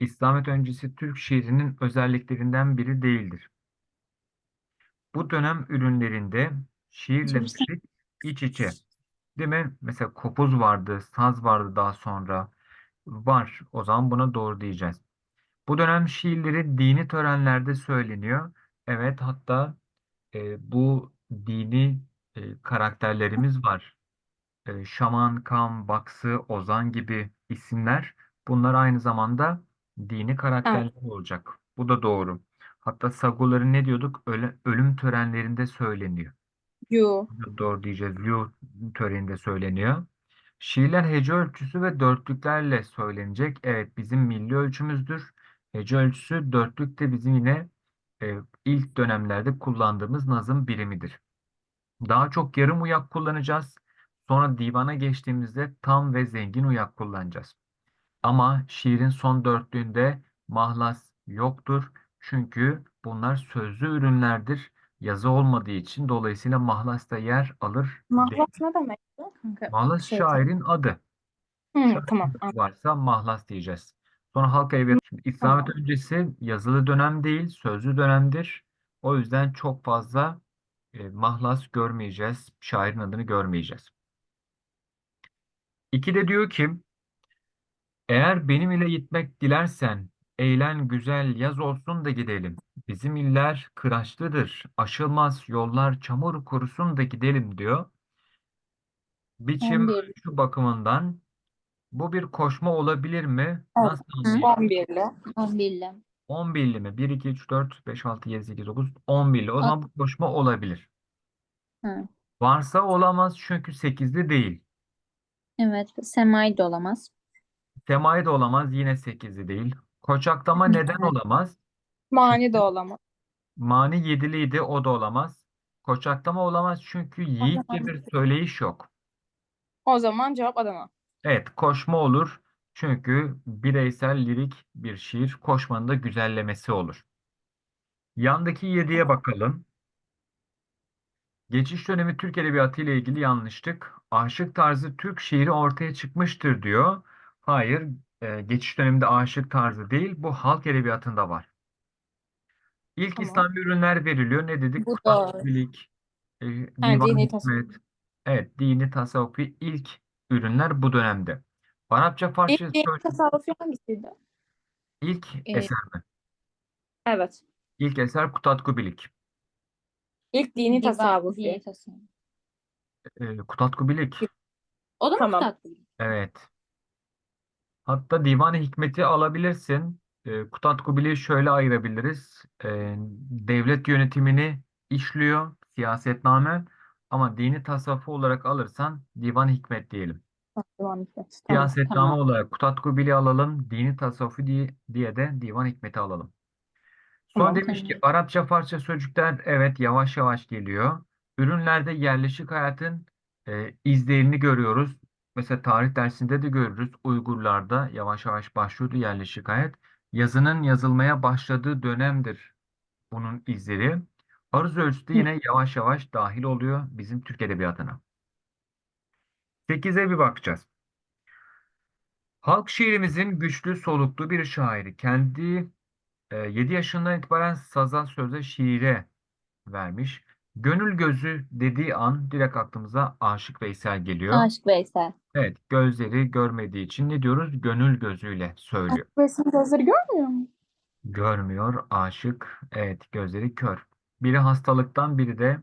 İslamiyet öncesi Türk şiirinin özelliklerinden biri değildir. Bu dönem ürünlerinde şiirle müzik iç içe. Değil mi? Mesela kopuz vardı, saz vardı daha sonra. Var. O zaman buna doğru diyeceğiz. Bu dönem şiirleri dini törenlerde söyleniyor. Evet, hatta e, bu dini e, karakterlerimiz var. E, Şaman, Kam, Baksı, Ozan gibi isimler bunlar aynı zamanda dini Evet. karakterler olacak. Bu da doğru. Hatta sagoları ne diyorduk? Öle- ölüm törenlerinde söyleniyor. Yu. Bu da Doğru diyeceğiz. Liu töreninde söyleniyor. Şiirler hece ölçüsü ve dörtlüklerle söylenecek. Evet bizim milli ölçümüzdür. Hece ölçüsü dörtlük de bizim yine e, ilk dönemlerde kullandığımız nazım birimidir. Daha çok yarım uyak kullanacağız. Sonra divana geçtiğimizde tam ve zengin uyak kullanacağız. Ama şiirin son dörtlüğünde mahlas yoktur. Çünkü bunlar sözlü ürünlerdir. Yazı olmadığı için dolayısıyla mahlas da yer alır. Mahlas ne demekti kanka? Mahlas Şey, şairin adı. Hı, Şair tamam. varsa mahlas diyeceğiz. Sonra halk edebiyatı. Şimdi İslamiyet Tamam. öncesi yazılı dönem değil, sözlü dönemdir. O yüzden çok fazla e, mahlas görmeyeceğiz. Şairin adını görmeyeceğiz. İki de diyor ki eğer benim ile gitmek dilersen eğlen güzel yaz olsun da gidelim. Bizim iller kıraçlıdır. Aşılmaz yollar çamur kurusun da gidelim diyor. Biçim 11. şu bakımından bu bir koşma olabilir mi? Evet. Nasıl anlayacağız? 11'li. 11'li. 11'li mi? 1, 2, 3, 4, 5, 6, 7, 8, 9, 11'li. O zaman bu koşma olabilir. Hı. Varsa olamaz çünkü 8'li değil. Evet. Semai de olamaz. Semai de olamaz yine 8'li değil. Koçaklama neden olamaz? Mani de olamaz. Mani 7'liydi o da olamaz. Koçaklama olamaz çünkü yiğitçe bir söyleyiş yok. O zaman cevap Adana. Evet koşma olur çünkü bireysel lirik bir şiir koşmanın da güzellemesi olur. Yandaki 7'ye bakalım. Geçiş dönemi Türk Edebiyatı ile ilgili yanlışlık. Aşık tarzı Türk şiiri ortaya çıkmıştır diyor. Hayır, e, geçiş döneminde aşık tarzı değil, bu halk edebiyatında var. İlk Tamam. İslami ürünler veriliyor. Ne dedik? Bu Kur'an, doğru. Bilik, e, Ha, Divan dini Hikmet. tasavvuf. Evet, dini tasavvufi ilk ürünler bu dönemde. Arapça, Farsça İlk dini söz- tasavvufi hangisiydi? ilk Ee, eser mi? Evet. İlk eser Kutatku Bilik. İlk dini Divan- tasavvufi. dini tasavvuf. E, Kutatku Bilik. O da mı Tamam. tatlı? Evet. Hatta Divan-ı Hikmet'i alabilirsin. E, Kutatku Bilik'i şöyle ayırabiliriz. E, devlet yönetimini işliyor, siyasetname. Ama dini tasavvufu olarak alırsan Divan-ı Hikmet diyelim. Divan Hikmet. Tamam. Siyasetname tamam. olarak Kutatku Bilik'i alalım. Dini tasavvufu diye, diye de Divan-ı Hikmet'i alalım. Sonra Tamam. demiş ki. Arapça Farsça sözcükler evet yavaş yavaş geliyor. Ürünlerde yerleşik hayatın e, izlerini görüyoruz. Mesela tarih dersinde de görürüz. Uygurlarda yavaş yavaş başlıyordu yerleşik hayat. Yazının yazılmaya başladığı dönemdir bunun izleri. Aruz ölçüsü yine yavaş yavaş dahil oluyor bizim Türk Edebiyatı'na. 8'e bir bakacağız. Halk şiirimizin güçlü soluklu bir şairi. Kendi 7 yaşından itibaren saza söze şiire vermiş. Gönül gözü dediği an direkt aklımıza Aşık Veysel geliyor. Aşık Veysel. Evet, gözleri görmediği için ne diyoruz? Gönül gözüyle söylüyor. Resim gözleri görmüyor mu? Görmüyor, aşık. Evet, gözleri kör. Biri hastalıktan, biri de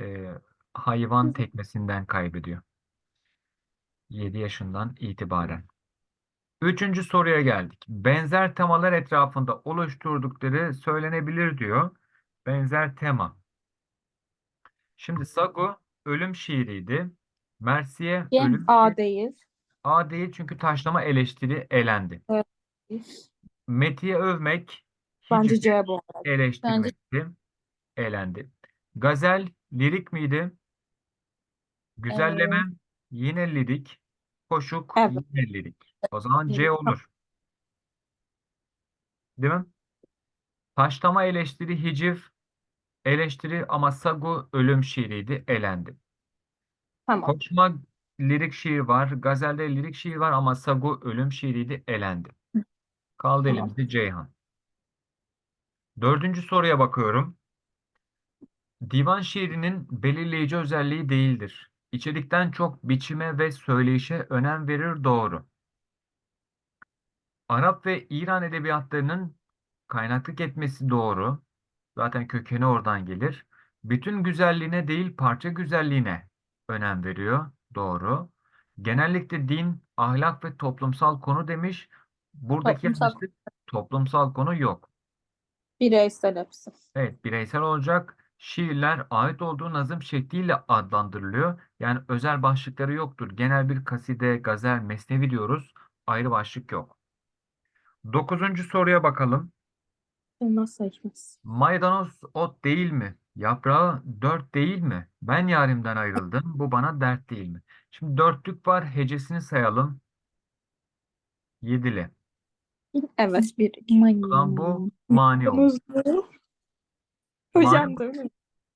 e, hayvan tekmesinden kaybediyor. 7 yaşından itibaren. Üçüncü soruya geldik. Benzer temalar etrafında oluşturdukları söylenebilir diyor. Benzer tema. Şimdi Sago ölüm şiiriydi. Mersiye Gen- ölüm A değil. A değil çünkü taşlama eleştiri elendi. Evet. Metiye övmek Bence hiç C bu arada. eleştirmekti. Elendi. Gazel lirik miydi? Güzelleme yine lirik. Koşuk Evet. yine lirik. O zaman C Lirik. olur. Değil mi? Taşlama eleştiri hiciv eleştiri ama Sagu ölüm şiiriydi. Elendi. Tamam. Koçma lirik şiir var. Gazel'de lirik şiir var ama Sagu ölüm şiiriydi. Elendi. Kaldı Tamam. elimizde Ceyhan. Dördüncü soruya bakıyorum. Divan şiirinin belirleyici özelliği değildir. İçerikten çok biçime ve söyleyişe önem verir doğru. Arap ve İran edebiyatlarının kaynaklık etmesi doğru. Zaten kökeni oradan gelir. Bütün güzelliğine değil parça güzelliğine önem veriyor. Doğru. Genellikle din, ahlak ve toplumsal konu demiş. Buradaki Toplumsal- toplumsal konu yok. Bireysel hepsi. Evet, bireysel olacak. Şiirler ait olduğu nazım şekliyle adlandırılıyor. Yani özel başlıkları yoktur. Genel bir kaside, gazel, mesnevi diyoruz. Ayrı başlık yok. Dokuzuncu soruya bakalım. Elmas seçmez. Maydanoz ot değil mi? Yaprağı dört değil mi? Ben yarimden ayrıldım. Bu bana dert değil mi? Şimdi dörtlük var. Hecesini sayalım. Yedili. Evet bir. Zaman bu mani olur. Maydanoz. Hocam Mani- değil mi?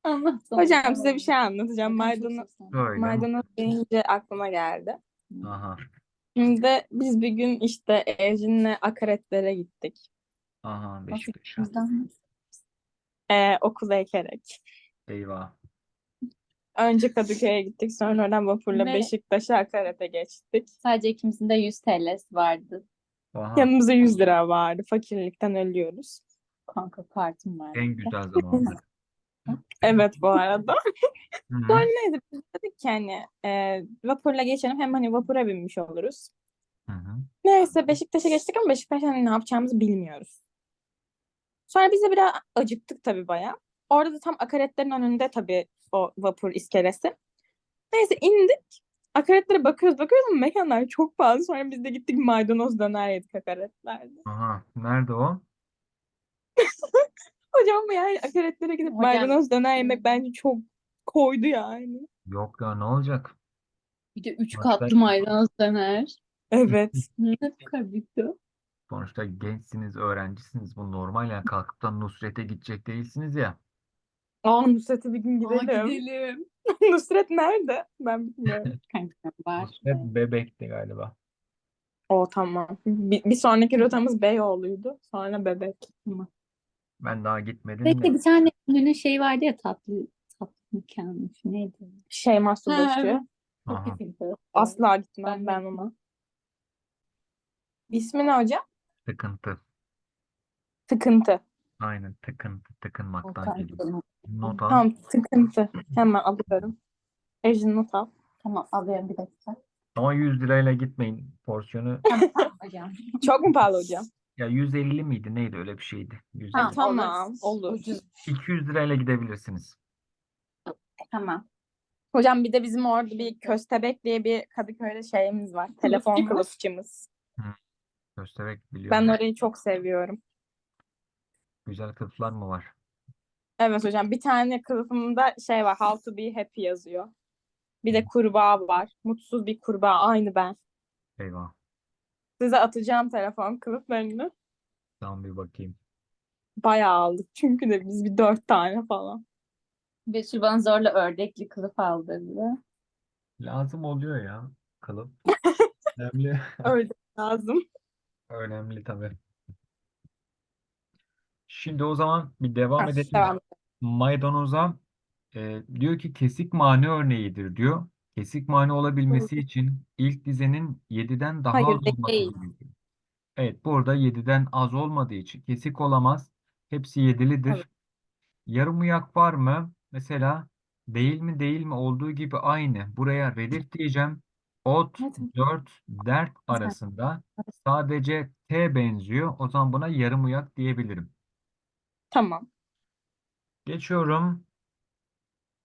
Anlatsana. Hocam size bir şey anlatacağım. Maydanoz, Söyle. maydanoz deyince aklıma geldi. Aha. Şimdi biz bir gün işte Ejin'le akaretlere gittik. Aha Beşiktaş'a. Ee, okula ekerek. Eyvah. Önce Kadıköy'e gittik. Sonra oradan vapurla Ve- Beşiktaş'a akarete geçtik. Sadece ikimizin de 100 TL'si vardı. Aha. Yanımızda 100 lira vardı. Fakirlikten ölüyoruz. Kanka kartım vardı. En güzel zamanlar. Evet bu arada. Hı hı. Sonra neyse biz dedik ki hani e, vapurla geçelim hem hani vapura binmiş oluruz. Hı hı. Neyse Beşiktaş'a geçtik ama Beşiktaş'ta hani ne yapacağımızı bilmiyoruz. Sonra biz de biraz acıktık tabii bayağı. Orada da tam akaretlerin önünde tabii o vapur iskelesi. Neyse indik. Akaretlere bakıyoruz bakıyoruz ama mekanlar çok pahalı. Sonra biz de gittik maydanoz döner yedik akaretlerde. Aha. Nerede o? Hocam ama yani akaretlere gidip Hocam- maydanoz döner yemek bence çok koydu yani. Yok ya ne olacak? Bir de 3 Başka- katlı maydanoz döner. Evet. Ne kadar büyüktü. Sonuçta gençsiniz, öğrencisiniz. Bu normal yani kalkıp da Nusret'e gidecek değilsiniz ya. Aa Nusret'e bir gün Aa, gidelim. gidelim. Nusret nerede? Ben bilmiyorum. Kanka var. Nusret bebekti galiba. O tamam. Bir, bir sonraki rotamız Beyoğlu'ydu. Sonra Bebek. Ben daha gitmedim Peki de. bir tane ünlü şey vardı ya tatlı tatlı mekanı. Neydi? Aha. Çok güzeldi. Asla gitmem Ben ben ona. İsmi ne hocam? Tıkıntı. Tıkıntı. Aynen tıkıntı. Tıkınmaktan geliyor. Not al. Tamam tıkıntı. Hemen alıyorum. Ejin not al. Tamam alıyorum bir dakika. Ama 100 lirayla gitmeyin. Porsiyonu Tamam hocam. Çok mu pahalı hocam? ya 150 miydi neydi öyle bir şeydi. 150. Tamam, Tamam, olur. olur. Ucuz. 200 lirayla gidebilirsiniz. Tamam. Hocam bir de bizim orada bir Köstebek diye bir Kadıköy'de şeyimiz var. Telefon Kılıfçımız. kılıfçımız. Köstebek biliyorum. Ben orayı çok seviyorum. Güzel kılıflar mı var? Evet hocam bir tane kılıfımda şey var. How to be happy yazıyor. Bir de kurbağa var. Mutsuz bir kurbağa. Aynı ben. Eyvah. Size atacağım telefon kılıflarını. Tamam bir bakayım. Bayağı aldık. Çünkü de biz bir dört tane falan. Betül bana zorla ördekli kılıf aldırdı. Lazım oluyor ya. Kılıf. Önemli. Öyle lazım. Önemli tabii. Şimdi o zaman bir devam Ha, edelim. devam. Maydanoza e, diyor ki kesik mani örneğidir diyor. Kesik mani olabilmesi için ilk dizenin 7'den daha Hayır, az olması değil. gerekiyor. Evet burada 7'den az olmadığı için kesik olamaz. Hepsi. Evet. Yarım uyak var mı? Mesela değil mi değil mi olduğu gibi aynı. Buraya redif diyeceğim. Ot, dört, dert arasında sadece T benziyor. O zaman buna yarım uyak diyebilirim. Tamam. Geçiyorum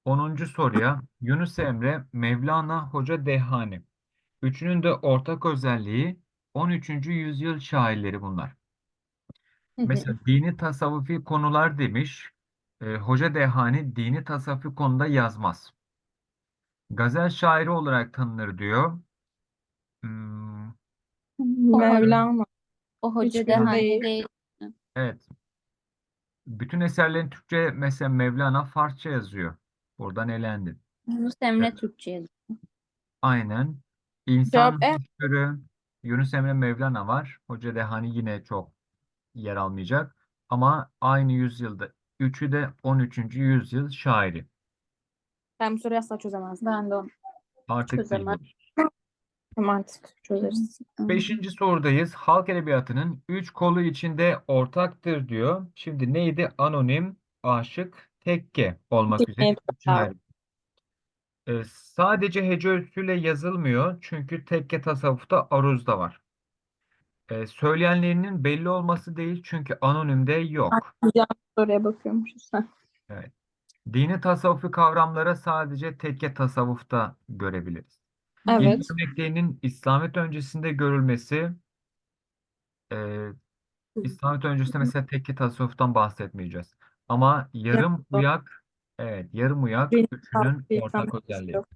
10. soruya. Yunus Emre, Mevlana, Hoca Dehani. Üçünün de ortak özelliği 13. yüzyıl şairleri bunlar. Hı hı. Mesela dini tasavvufi konular demiş. Ee, Hoca Dehani dini tasavvufi konuda yazmaz. Gazel şairi olarak tanınır diyor. Hmm, Mevlana. O hoca Hiçbiri da hani değil. değil. evet. Bütün eserlerin Türkçe mesela Mevlana Farsça yazıyor. Buradan elendi. Yunus Emre Evet. Türkçe yazıyor. Aynen. İnsan Cevap E. hoşgörü, Yunus Emre Mevlana var. Hoca Dehani yine çok yer almayacak. Ama aynı yüzyılda. Üçü de 13. yüzyıl şairi. Ben bu soruyu asla çözemezdim. Ben de onu Artık Çözemem. Ama artık çözeriz. Beşinci sorudayız. Halk edebiyatının üç kolu içinde ortaktır diyor. Şimdi neydi? Anonim, aşık, tekke olmak üzere ayrı. Ee, sadece hece ölçüsüyle yazılmıyor. Çünkü tekke tasavvufta aruzda var. Ee, söyleyenlerinin belli olması değil çünkü anonimde yok. Soruya bakıyormuşuz. Heh. Dini tasavvufi kavramlara sadece tekke tasavvufta görebiliriz. Evet. İlk örneklerinin İslamiyet öncesinde görülmesi e, İslamiyet öncesinde mesela tekke tasavvuftan bahsetmeyeceğiz. Ama yarım uyak evet yarım uyak Din, üçünün Bir ortak İslam özelliği. yok.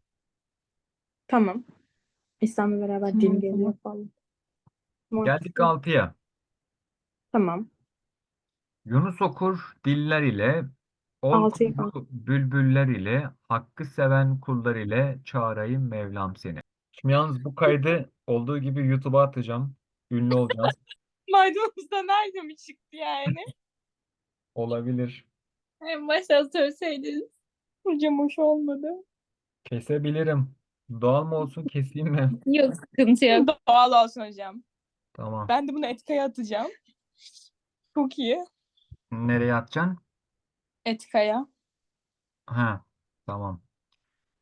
Tamam. İslam'la beraber din Tamam, geliyor falan. Geldik altıya. Tamam. Yunus okur diller ile, ol Altıya kulu bülbüller ile, hakkı seven kullar ile çağırayım Mevlam seni. Şimdi yalnız bu kaydı olduğu gibi YouTube'a atacağım. Ünlü olacağız. Maydanozda nerede mi çıktı yani? Olabilir. en başta söyleseydiniz. Hocam hoş olmadı. Kesebilirim. Doğal mı olsun keseyim mi? Yok sıkıntı yok. Doğal olsun hocam. Tamam. Ben de bunu etikaya atacağım. Çok iyi. Nereye atacaksın? Etikaya. Ha, tamam.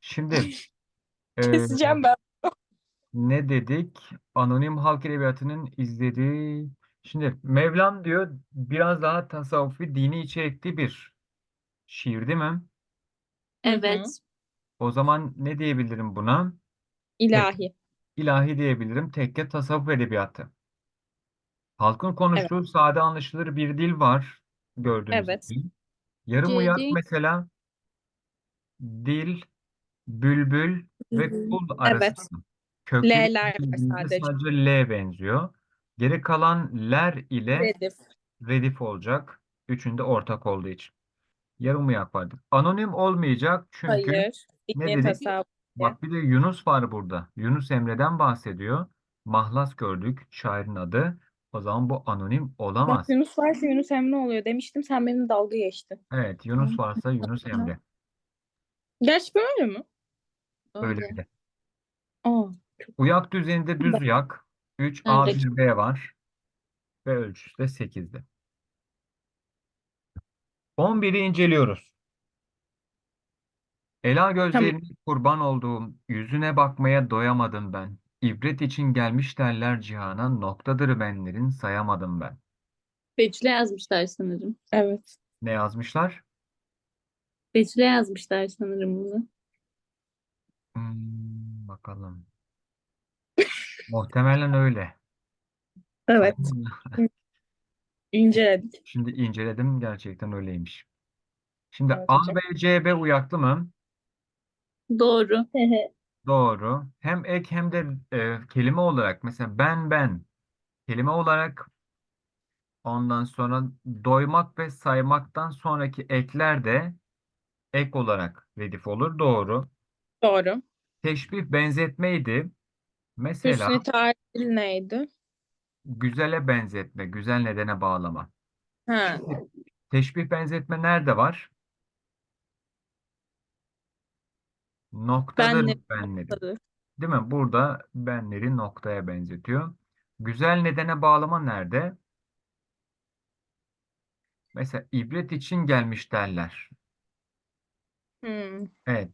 Şimdi e, Keseceğim ben. ne dedik? Anonim halk edebiyatının izlediği. Şimdi Mevlam diyor biraz daha tasavvufi dini içerikli bir şiir değil mi? Evet. O zaman ne diyebilirim buna? İlahi. İlahi diyebilirim. Tekke tasavvuf edebiyatı. Halkın konuştuğu sade anlaşılır bir dil var gördüğünüz Evet. gibi. Yarım uyak Dedik. mesela dil, bülbül ve kul arasında. Kökleri L'ler var bildiğinizde sadece. sadece L benziyor. Geri kalan ler ile Redif. redif olacak. Üçünde ortak olduğu için. Yarım uyak vardır. Anonim olmayacak çünkü Hayır. ne Dini dedik? tasavvuf. Bak bir de Yunus var burada. Yunus Emre'den bahsediyor. Mahlas gördük şairin adı. O zaman bu anonim olamaz. Bak Yunus varsa Yunus Emre oluyor demiştim. Sen benim dalga geçtin. Evet Yunus varsa Yunus Emre. Gerçekten öyle mi? Öyle Öyle. bile. Aa. Uyak düzeninde düz uyak. 3 A Evet. 1 B var. Ve ölçüsü de 8'de. 11'i inceliyoruz. Ela gözlerine kurban olduğum, yüzüne bakmaya doyamadım ben. İbret için gelmiş derler cihana, noktadır benlerin sayamadım ben. Betül'e yazmışlar sanırım. Evet. Ne yazmışlar? Betül'e yazmışlar sanırım bunu. Hmm, bakalım. Muhtemelen öyle. Evet. İnceledik. Şimdi inceledim gerçekten öyleymiş. Şimdi Evet A. B, C, B uyaklı mı? Doğru. Doğru. Hem ek hem de e, kelime olarak mesela ben ben kelime olarak ondan sonra doymak ve saymaktan sonraki ekler de ek olarak redif olur. Doğru. Doğru. Teşbih benzetmeydi. Mesela Hüsnü tarih neydi? güzele benzetme, güzel nedene bağlama. Ha. Teşbih benzetme nerede var? Noktadır Benle- benleri. Değil mi? Burada benleri noktaya benzetiyor. Güzel nedene bağlama nerede? Mesela ibret için gelmiş derler. Hmm. Evet.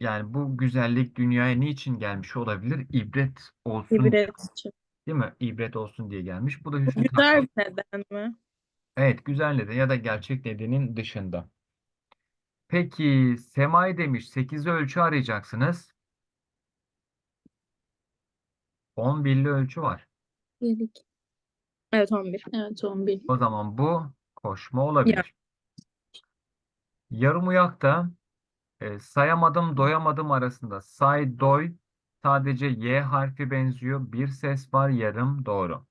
Yani bu güzellik dünyaya niçin gelmiş olabilir? İbret olsun, İbret için. değil mi? İbret olsun diye gelmiş. Bu da hüsnü Güzel bir neden mi? Evet, güzel neden ya da gerçek nedenin dışında. Peki semai demiş 8'li ölçü arayacaksınız. 11'li ölçü var. Birlik. Evet 11. Evet 11. O zaman bu koşma olabilir. Yarım uyakta e, sayamadım doyamadım arasında say doy sadece Y harfi benziyor. Bir ses var yarım doğru.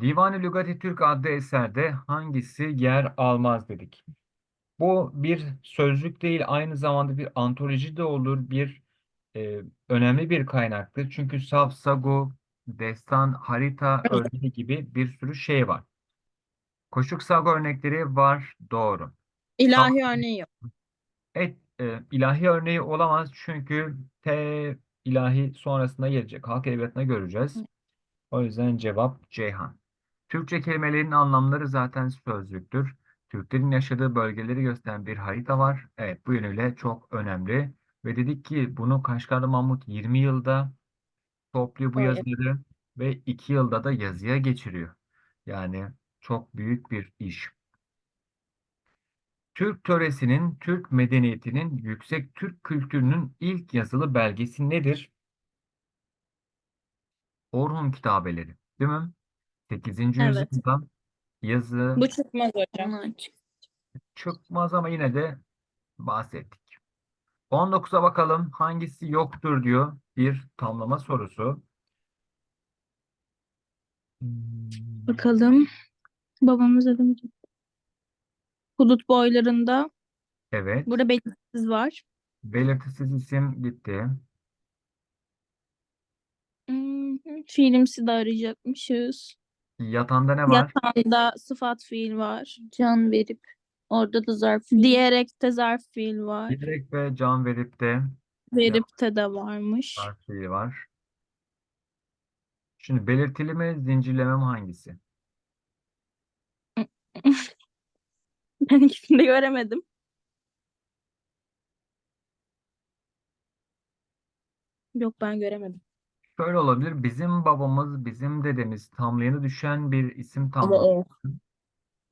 Divan-ı Lügati Türk adlı eserde hangisi yer almaz dedik. Bu bir sözlük değil aynı zamanda bir antoloji de olur bir e, önemli bir kaynaktır. Çünkü saf, sagu, destan, harita örneği gibi bir sürü şey var. Koşuk sagu örnekleri var, doğru. İlahi örneği yok. Evet, e, ilahi örneği olamaz çünkü T ilahi sonrasında gelecek. Halk edebiyatına göreceğiz. O yüzden cevap Ceyhan. Türkçe kelimelerin anlamları zaten sözlüktür. Türklerin yaşadığı bölgeleri gösteren bir harita var. Evet, bu yönüyle çok önemli. Ve dedik ki bunu Kaşgarlı Mahmut 20 yılda topluyor bu Öyle. yazıları ve 2 yılda da yazıya geçiriyor. Yani çok büyük bir iş. Türk töresinin, Türk medeniyetinin, yüksek Türk kültürünün ilk yazılı belgesi nedir? Orhun kitabeleri, değil mi? 8. Evet. yüzyılda yazı Bu çıkmaz hocam. Çık- çıkmaz ama yine de bahsettik. 19'a bakalım hangisi yoktur diyor bir tamlama sorusu. Hmm, Bakalım. Babamız adım. Hudut boylarında. Evet. Burada belirsiz var. Belirtisiz isim gitti. Hmm, fiilimsi de arayacakmışız. Yatanda ne var? Yatağında sıfat fiil var. Can verip orada da zarf Diyerek de zarf fiil var. Direkt ve can verip de Verip de de varmış. zarf fiili var. Şimdi belirtili mi, zincirleme mi hangisi? Ben ikisini de göremedim. Yok ben göremedim. Şöyle olabilir. Bizim babamız, bizim dedemiz tamlayanı düşen bir isim Ama tamlaması.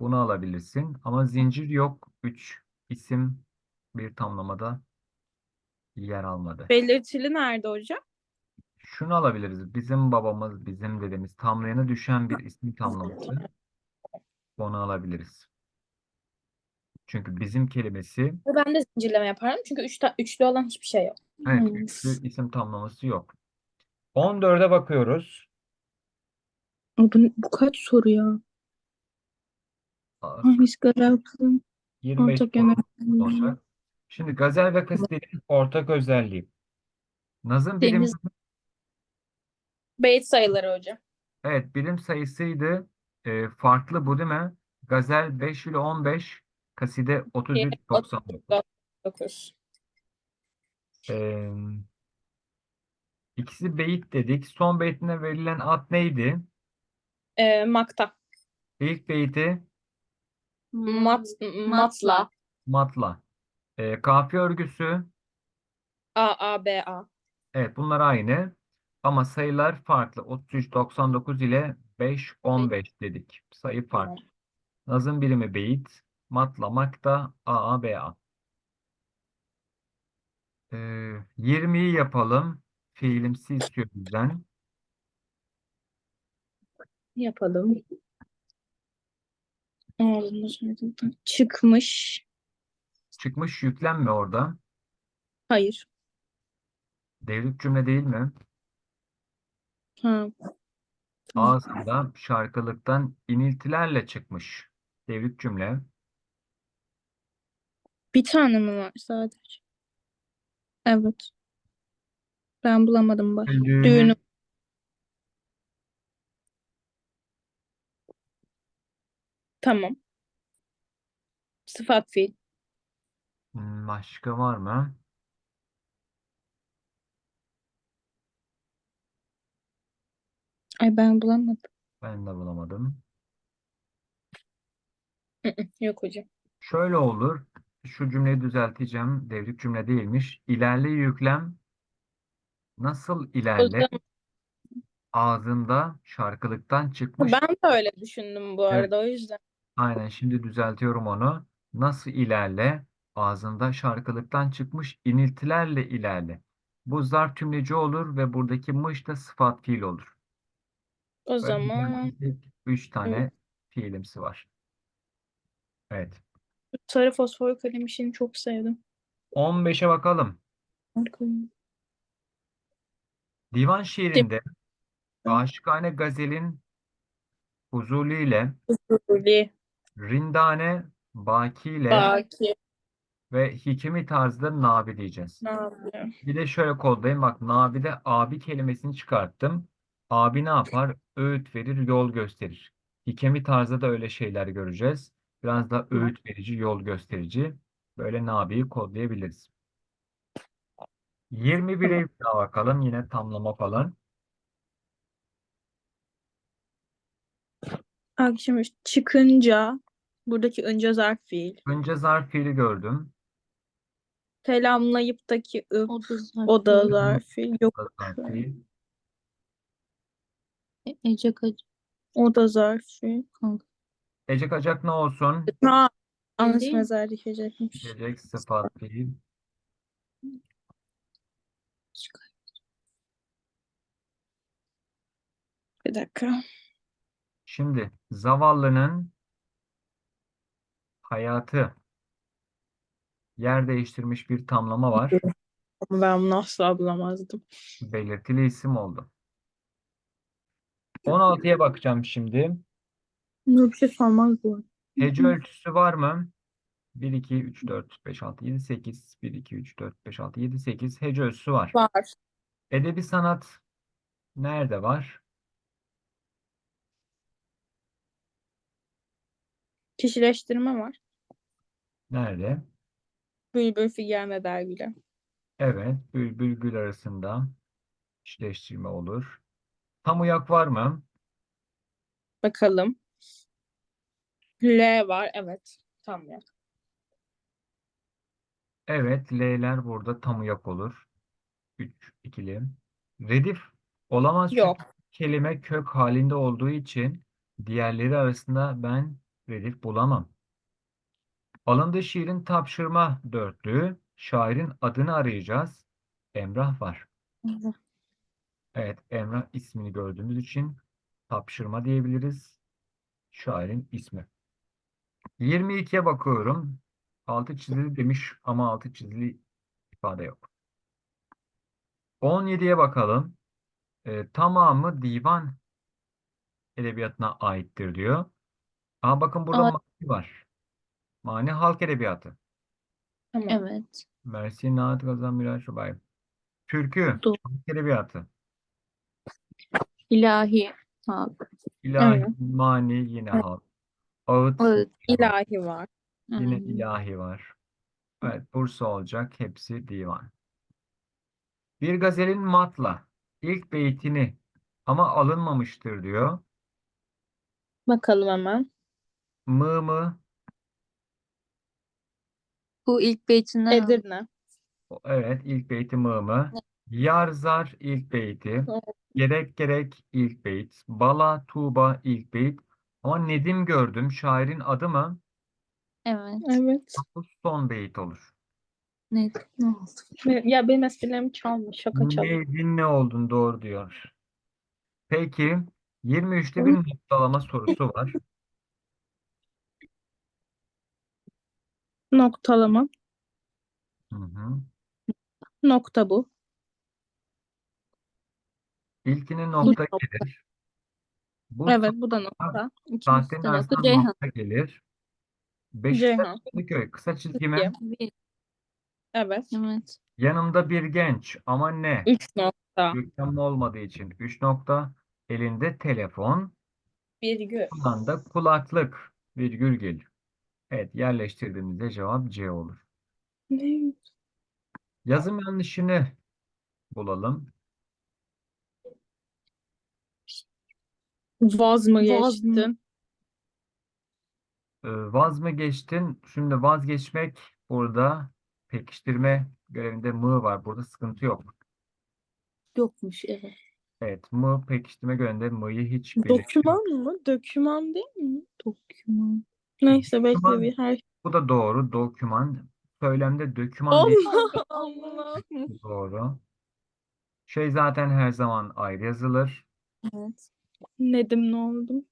Bunu alabilirsin. Ama zincir yok. Üç isim bir tamlamada yer almadı. Belirtili nerede hocam? Şunu alabiliriz. Bizim babamız, bizim dedemiz tamlayanı düşen bir isim tamlaması. Onu alabiliriz. Çünkü bizim kelimesi Ben de zincirleme yaparım. Çünkü üç ta- üçlü olan hiçbir şey yok. evet Hmm. üçlü isim tamlaması yok. 14'e bakıyoruz. Bu, bu kaç soru ya? Aa, Hangisi kadar 25 Ortak soru yönelim. olacak. Şimdi gazel ve kasidenin ortak özelliği. Nazım birim Deniz- Beyt sayıları hocam. evet birim sayısıydı. Ee, farklı bu değil mi? Gazel 5 ile 15, kaside 33 99. 9. Ee, ikisi beyit dedik. Son beytine verilen ad neydi? Ee, makta. İlk beyti Mat, matla. matla. Ee, kafiye örgüsü A, A, B, A. evet bunlar aynı. Ama sayılar farklı. 33 99 ile 5 15 dedik. Sayı farklı. Nazım birimi beyit, matla makta A A B A. Ee, 20'yi yapalım. Fiilimsi istiyor bizden. Yapalım. Çıkmış. Çıkmış yüklenme orada. Hayır. Devrik cümle değil mi? Ha. Ağzında şarkılıktan iniltilerle çıkmış. Devrik cümle. Bir tane mi var sadece? Evet. Ben bulamadım bak. Düğünü Düğünü. Tamam. Sıfat fiil. Hmm, başka var mı? Ay ben bulamadım. Ben de bulamadım. Yok hocam. Şöyle olur. Şu cümleyi düzelteceğim. Devrik cümle değilmiş. İlerle yüklem nasıl ilerle? Ağzında şarkılıktan çıkmış. ben de öyle düşündüm bu Evet. arada o yüzden. Aynen şimdi düzeltiyorum onu. Nasıl ilerle? Ağzında şarkılıktan çıkmış iniltilerle ilerle. Bu zarf tümleci olur ve buradaki mış da sıfat fiil olur. O Böyle zaman tek üç tane fiilimsi var. Evet. sarı fosfor kalem işini çok sevdim. 15'e bakalım. Divan şiirinde Aşıkane Gazel'in Fuzuli ile Huzurli, Rindane Baki ile Baki, ve hikemi tarzda nabi diyeceğiz. Yapıyor? Bir de şöyle kodlayayım. Bak nabide abi kelimesini çıkarttım. Abi ne yapar? Öğüt verir, yol gösterir. Hikemi tarzda da öyle şeyler göreceğiz. Biraz da öğüt verici, yol gösterici. Böyle nabiyi kodlayabiliriz. 21'e bir daha bakalım. Yine tamlama falan. Akşam çıkınca buradaki önce zarf fiil. Önce zarf fiili gördüm. Selamlayıptaki ıp. O da zarf. O da zarf fiil. Yok. Zarf fiil. E- Ece kaç O da zarf fiil. kanka. Ecek acak ne olsun? Ha. Değil Anası mi? mezar dikecekmiş. Ecek sıfat fiil. Bir dakika. Şimdi zavallının hayatı yer değiştirmiş bir tamlama var. Ama ben bunu asla bulamazdım. Belirtili isim oldu. 16'ya bakacağım şimdi. Bunu bir şey sormaz bu. Hece ölçüsü var mı? 1, 2, 3, 4, 5, 6, 7, 8. 1, 2, 3, 4, 5, 6, 7, 8. Hece ölçüsü var. Var. Edebi sanat nerede var? Kişileştirme var. Nerede? Bülbül figen ve dergüle. Evet, bülbül gül arasında eşleştirme olur. Tam uyak var mı? Bakalım. L var. Evet. Tam ya. Evet, L'ler burada tam uyak olur. 3 ikili. Redif olamaz çünkü Yok. kelime kök halinde olduğu için diğerleri arasında ben redif bulamam. Alındığı şiirin tapşırma dörtlüğü. Şairin adını arayacağız. Emrah var. Evet, Emrah ismini gördüğümüz için tapşırma diyebiliriz. Şairin ismi. 22'ye bakıyorum. Altı çizili demiş ama altı çizili ifade yok. 17'ye bakalım. Ee, tamamı divan edebiyatına aittir diyor. Aa bakın burada Aa. mani var. Mani halk edebiyatı. Tamam. Evet. Mersin Naat Gazan Miraç Rubay. Türkü, Doğru. halk edebiyatı. İlahi. Abi. İlahi, Evet. mani yine halk. Ağıt Evet. İlahi var. yine Aynen. ilahi var. Evet, Bursa olacak. Hepsi divan. Bir gazelin matla ilk beytini ama alınmamıştır diyor. Bakalım hemen. Mı mı? Bu ilk beytinden aldım. Edirne. O- Evet, ilk beyti mı mı? Yar zar ilk beyti. Evet. Gerek gerek ilk beyt. Bala Tuğba ilk beyt. Ama Nedim gördüm. Şairin adı mı? Evet. Evet. Bu son beyt olur. Ne, ne oldu? Ya benim esprilerim çalmış. Şaka çalıyor. Neydin ne oldun doğru diyor. Peki 23'te bir noktalama sorusu var. Noktalama. Hı hı. Nokta bu. İlkine nokta nokta. gelir. Bu Evet bu da nokta. İkincisi de arasına nokta Ceyhan. nokta gelir. Beşiktaş Ceyhan. Kadıköy kısa çizgime. Bir. Evet. Evet. yanımda bir genç ama ne? Üç nokta. Reklam olmadığı için 3 nokta. Elinde telefon, Virgül. kulağında kulaklık, virgül gelir. Evet yerleştirdiğimizde cevap C olur. Ne? Yazım yanlışını bulalım. Vaz mı Vaz mı? geçtin? Ee, vaz mı geçtin? Şimdi vazgeçmek burada pekiştirme görevinde mı var. Burada sıkıntı yok. Yokmuş evet. Evet mı pekiştirme görevinde mı'yı hiç belirtmiyor. Doküman mı? Döküman değil mi? Doküman. Neyse bekle bir her Bu da doğru. Doküman. Söylemde döküman değil. Allah Allah. Doğru. Şey zaten her zaman ayrı yazılır. Evet. Nedim ne oldum?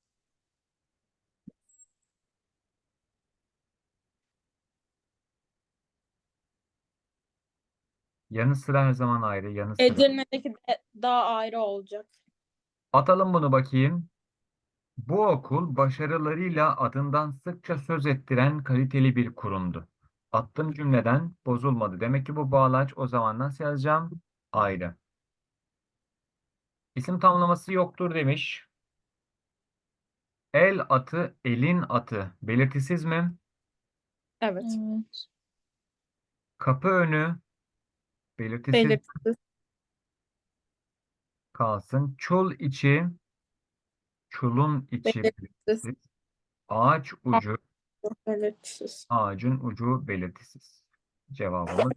Yanı sıra her zaman ayrı. Yanı sıra. Edirne'deki de daha ayrı olacak. Atalım bunu bakayım. Bu okul başarılarıyla adından sıkça söz ettiren kaliteli bir kurumdu. Attığım cümleden bozulmadı. Demek ki bu bağlaç o zaman nasıl yazacağım? Ayrı. İsim tamlaması yoktur demiş. El atı, elin atı. Belirtisiz mi? Evet. Evet. Kapı önü. Belirtisiz Belirtisiz. kalsın. Çul içi. Çulun içi Belirtisiz. Ağaç ucu. Belirtisiz. Ağacın ucu belirtisiz. Cevabımız